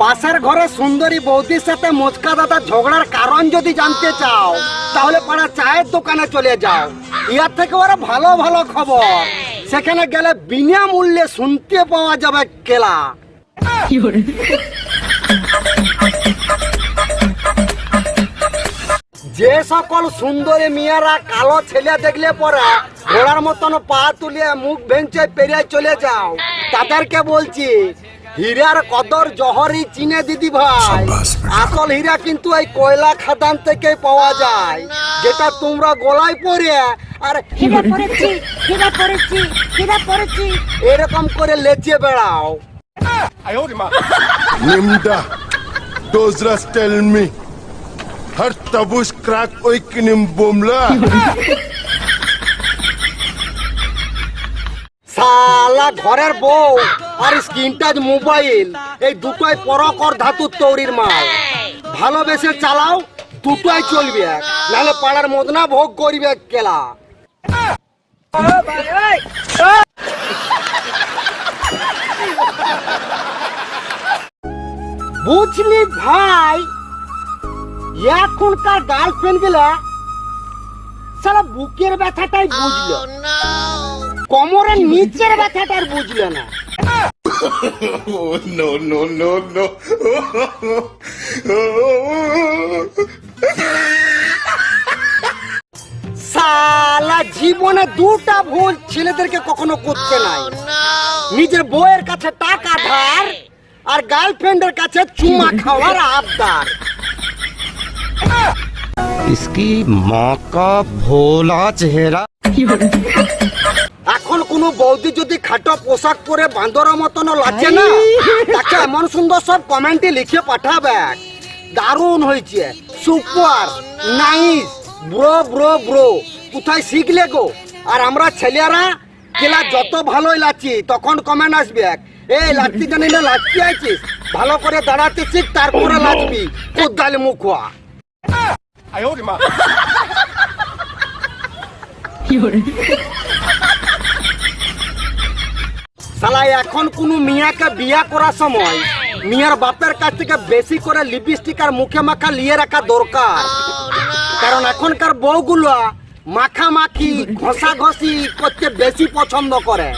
পাশের ঘরে সুন্দরী বৌদির সাথে মুচকা দাদা ঝগড়ার কারণ যদি জানতে চাও, তাহলে পাড়া চায়ের দোকানে চলে যাও। ইয়ার থেকে ওরা ভালো ভালো খবর। সেখানে গেলে বিনামূল্যে শুনতে পাওয়া যাবে কেলা। যে সকল সুন্দরী মেয়েরা কালো ছেলে দেখলে পরে ঘোড়ার মতন পা তুলিয়ে মুখ ভেঙচে পেরিয়ে চলে যাও, তাদেরকে বলছি হীরার কদর জহরই চিনে দিদি ভাই। আসল হীরা কিন্তু এই কয়লা খাদান থেকে পাওয়া যায় যেটা তোমরা গলায় পরে। আর হিরা পড়েছি হিরা পড়েছি হিরা পড়েছি এরকম করে লেচে বেড়াও। Nimda, Dozras tell me. Her tabush crack oikinim bomla. সালা ঘরের বউ আর স্ক্রিন টাচ মোবাইল এই দুটোই পরকর ধাতুর তৈরির মাল। ভালোবেসে চালাও দুটোই চলবে নাহলে পাড়ার মদনা ভোগ করিবে কেলা বুঝলি ভাই এখনকার গার্লফ্রেন্ডগুলা সারা বুকের ব্যথাটাই বুঝলো। কোমরের নিচের ব্যথাটা আর বুঝলো না। Oh, no, no, no, no. সালা জীবনে দুটা ভুল ছেলেদেরকে কখনো করতে নাই নিজের বউয়ের কাছে টাকা ধার আর গার্লফ্রেন্ডের কাছে চুমা খাওয়ার আবদার इसकी माँ का भोला चेहरा এখন কোন বৌদি যদি খাটো পোশাক পরে বান্দর মতন লাগছে না তাকে এমন সুন্দর সব কমেন্টে লিখে পাঠাবে। দারুণ হয়েছে। Super nice bro bro bro. কোথায় শিখলে গো? আর আমরা ছেলেরা কেলা যত ভালোই লাচি তখন কমেন্ট আসবে এই লাচতি জানি না লাচতি আছিস ভালো করে দাঁড়াতে শিখ তারপরে লাচবি কোদালে মুখোয়া। শালা এখন কোনো মিয়াকে বিয়া করার সময় মিয়ার বাপের কাছ থেকে বেশি করে লিপস্টিক আর মুখে মাখা লিয়ে রাখা দরকার। কারণ এখনকার বউগুলো মাখামাখি ঘষা ঘষি করতে বেশি পছন্দ করে.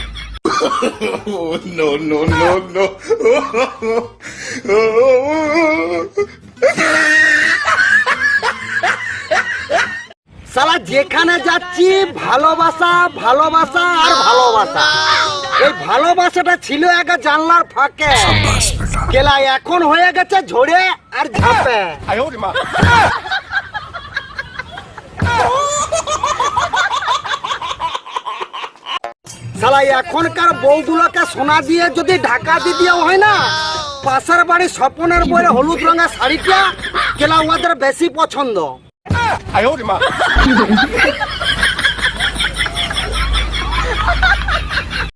শালা যেখানে যাচ্ছি ভালোবাসা ভালোবাসা আর ভালোবাসা। এই ভালোবাসাটা ছিল আগে জানলার ফাঁকে। কেলা এখন হয়ে গেছে ঝরে আর ঝাঁপে। শালা এখনকার বউগুলোকে সোনা দিয়ে যদি ঢাকা দিয়ে দেওয়া হয় না পাশের বাড়ি স্বপনের বইয়ে হলুদ রঙের শাড়িটা কেলা ওদের বেশি পছন্দ।